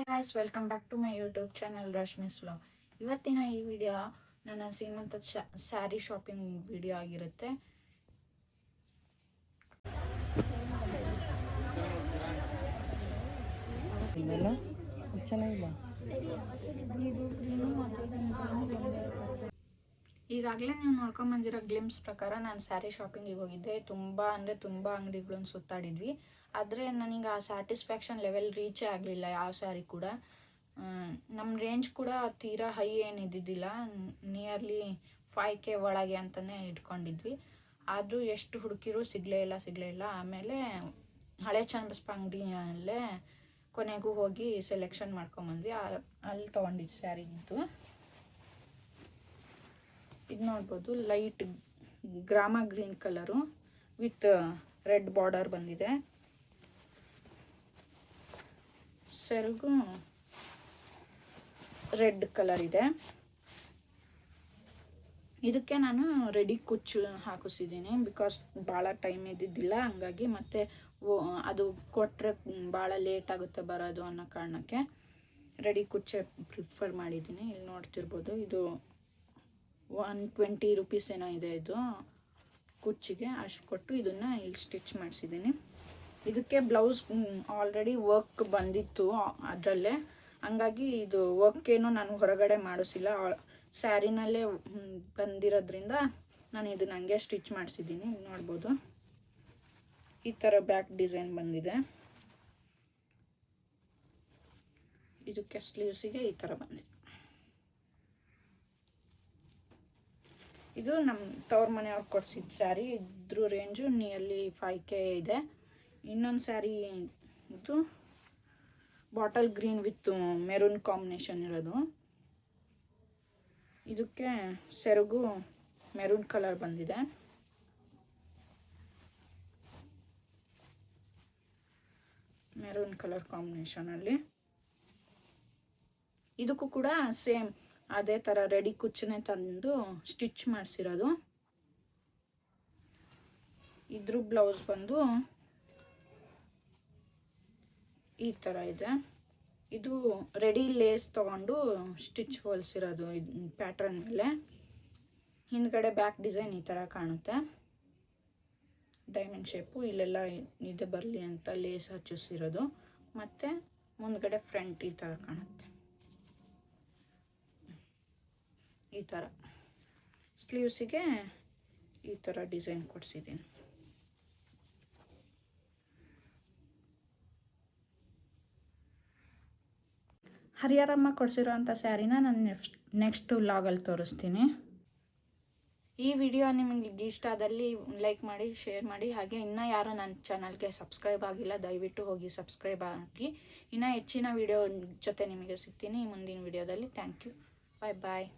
Hi guys welcome back to my YouTube channel Rashmi's vlog ಇವತ್ತಿನ ಈ video ನನ್ನ ಸೀಮಂತ sari shopping video ಆಗಿರುತ್ತೆ. ಚೆನ್ನಾಗಿಲ್ಲ ಈಗಾಗಲೇ ನೀವು ನೋಡ್ಕೊಂಡ್ ಬಂದಿರೋ ಗ್ಲಿಮ್ಸ್ ಪ್ರಕಾರ ನಾನು ಸ್ಯಾರಿ ಶಾಪಿಂಗಿಗೆ ಹೋಗಿದ್ದೆ. ತುಂಬ ಅಂದರೆ ತುಂಬ ಅಂಗಡಿಗಳನ್ನ ಸುತ್ತಾಡಿದ್ವಿ. ಆದರೆ ನನಗೆ ಆ ಸ್ಯಾಟಿಸ್ಫ್ಯಾಕ್ಷನ್ ಲೆವೆಲ್ ರೀಚೇ ಆಗಲಿಲ್ಲ ಯಾವ ಸ್ಯಾರಿ ಕೂಡ. ನಮ್ಮ ರೇಂಜ್ ಕೂಡ ತೀರಾ ಹೈ ಏನು ಇದ್ದಿದ್ದಿಲ್ಲ. ನಿಯರ್ಲಿ ಫೈವ್ ಕೆ ಒಳಗೆ ಅಂತಲೇ ಇಟ್ಕೊಂಡಿದ್ವಿ. ಆದರೂ ಎಷ್ಟು ಹುಡುಕಿರೂ ಸಿಗಲೇ ಇಲ್ಲ ಸಿಗಲೇ ಇಲ್ಲ. ಆಮೇಲೆ ಹಳೆ ಚನ್ನಬಸಪ್ಪ ಅಂಗಡಿಯಲ್ಲೇ ಕೊನೆಗೂ ಹೋಗಿ ಸೆಲೆಕ್ಷನ್ ಮಾಡ್ಕೊಂಬಂದ್ವಿ ಅಲ್ಲಿ ತೊಗೊಂಡಿದ್ದು ಸ್ಯಾರಿ ಇದ್ದು ಇದು ನೋಡ್ಬೋದು ಲೈಟ್ ಗ್ರಾಮ green colour with red border ಬಂದಿದೆ. ಸೆರಗು ರೆಡ್ ಕಲರ್ ಇದೆ. ಇದಕ್ಕೆ ನಾನು ರೆಡಿ ಕುಚ್ಚು ಹಾಕಿಸಿದ್ದೀನಿ ಬಿಕಾಸ್ ಭಾಳ ಟೈಮ್ ಇದ್ದಿದ್ದಿಲ್ಲ, ಹಂಗಾಗಿ ಮತ್ತೆ ಅದು ಕೊಟ್ಟರೆ ಭಾಳ ಲೇಟ್ ಆಗುತ್ತೆ ಬರೋದು ಅನ್ನೋ ಕಾರಣಕ್ಕೆ ರೆಡಿ ಕುಚ್ಚೆ ಪ್ರಿಫರ್ ಮಾಡಿದ್ದೀನಿ. ಇಲ್ಲಿ ನೋಡ್ತಿರ್ಬೋದು, ಇದು ಒನ್ ಟ್ವೆಂಟಿ ರುಪೀಸ್ ಏನೋ ಇದೆ ಇದು. ಕುಚ್ಚಿಗೆ ಅಷ್ಟು ಕೊಟ್ಟು ಇದನ್ನು ಇಲ್ಲಿ ಸ್ಟಿಚ್ ಮಾಡಿಸಿದ್ದೀನಿ. ಇದಕ್ಕೆ ಬ್ಲೌಸ್ ಆಲ್ರೆಡಿ ವರ್ಕ್ ಬಂದಿತ್ತು ಅದರಲ್ಲೇ. ಹಂಗಾಗಿ ಇದು ವರ್ಕ್ ಏನು ನಾನು ಹೊರಗಡೆ ಮಾಡಿಸಿಲ್ಲ. ಸ್ಯಾರಿನಲ್ಲೇ ಬಂದಿರೋದ್ರಿಂದ ನಾನು ಇದನ್ನ ಹಂಗೆ ಸ್ಟಿಚ್ ಮಾಡಿಸಿದ್ದೀನಿ. ನೋಡ್ಬೋದು. ಈ ಥರ ಬ್ಯಾಕ್ ಡಿಸೈನ್ ಬಂದಿದೆ. ಇದಕ್ಕೆ ಸ್ಲೀವ್ಸಿಗೆ ಈ ಥರ ಬಂದಿದೆ. ಇದು ನಮ್ಮ ತವ್ರ ಮನೆಯವ್ರು ಕೊಡ್ಸಿದ ಸ್ಯಾರಿ. ಇದ್ರ ರೇಂಜು ನಿಯರ್ಲಿ ಫೈವ್ ಕೆ ಇದೆ. ಇನ್ನೊಂದು ಸ್ಯಾರಿ ಇದು bottle green with maroon combination ಇರೋದು. ಇದಕ್ಕೆ ಸೆರಗು ಮೆರೂನ್ ಕಲರ್ ಬಂದಿದೆ. ಮೆರೂನ್ ಕಲರ್ ಕಾಂಬಿನೇಷನಲ್ಲಿ ಇದಕ್ಕೂ ಕೂಡ ಸೇಮ್ ಅದೇ ಥರ ರೆಡಿ ಕುಚ್ಚನೆ ತಂದು ಸ್ಟಿಚ್ ಮಾಡಿಸಿರೋದು. ಇದ್ರ ಬ್ಲೌಸ್ ಬಂದು ಈ ಥರ ಇದೆ. ಇದು ರೆಡಿ ಲೇಸ್ ತಗೊಂಡು ಸ್ಟಿಚ್ ಹೋಲಿಸಿರೋದು ಪ್ಯಾಟ್ರನ್ ಮೇಲೆ. ಹಿಂದ್ಗಡೆ ಬ್ಯಾಕ್ ಡಿಸೈನ್ ಈ ಥರ ಕಾಣುತ್ತೆ. ಡೈಮಂಡ್ ಶೇಪು ಇಲ್ಲೆಲ್ಲ ಇದು ಬರಲಿ ಅಂತ ಲೇಸ್ ಹಚ್ಚಿಸಿರೋದು. ಮತ್ತು ಮುಂದ್ಗಡೆ ಫ್ರಂಟ್ ಈ ಥರ ಕಾಣುತ್ತೆ. ಈ ಥರ. ಸ್ಲೀವ್ಸಿಗೆ ಈ ಥರ ಡಿಸೈನ್ ಕೊಡಿಸಿದ್ದೀನಿ. ಹರಿಹರಮ್ಮ ಕೊಡಿಸಿರೋ ಅಂಥ ಸ್ಯಾರಿನ ನಾನು ನೆಕ್ಸ್ಟ್, ನೆಕ್ಸ್ಟು ಲಾಗಲ್ಲಿ ತೋರಿಸ್ತೀನಿ. ಈ ವಿಡಿಯೋ ನಿಮಗೆ ಇಷ್ಟ ಆದಲ್ಲಿ ಲೈಕ್ ಮಾಡಿ, ಶೇರ್ ಮಾಡಿ, ಹಾಗೆ ಇನ್ನೂ ಯಾರು ನನ್ನ ಚಾನಲ್ಗೆ ಸಬ್ಸ್ಕ್ರೈಬ್ ಆಗಿಲ್ಲ, ದಯವಿಟ್ಟು ಹೋಗಿ ಸಬ್ಸ್ಕ್ರೈಬ್ ಆಗಿ. ಇನ್ನೂ ಹೆಚ್ಚಿನ ವಿಡಿಯೋ ಜೊತೆ ನಿಮಗೆ ಸಿಗ್ತೀನಿ ಮುಂದಿನ ವಿಡಿಯೋದಲ್ಲಿ. Thank you. Bye bye.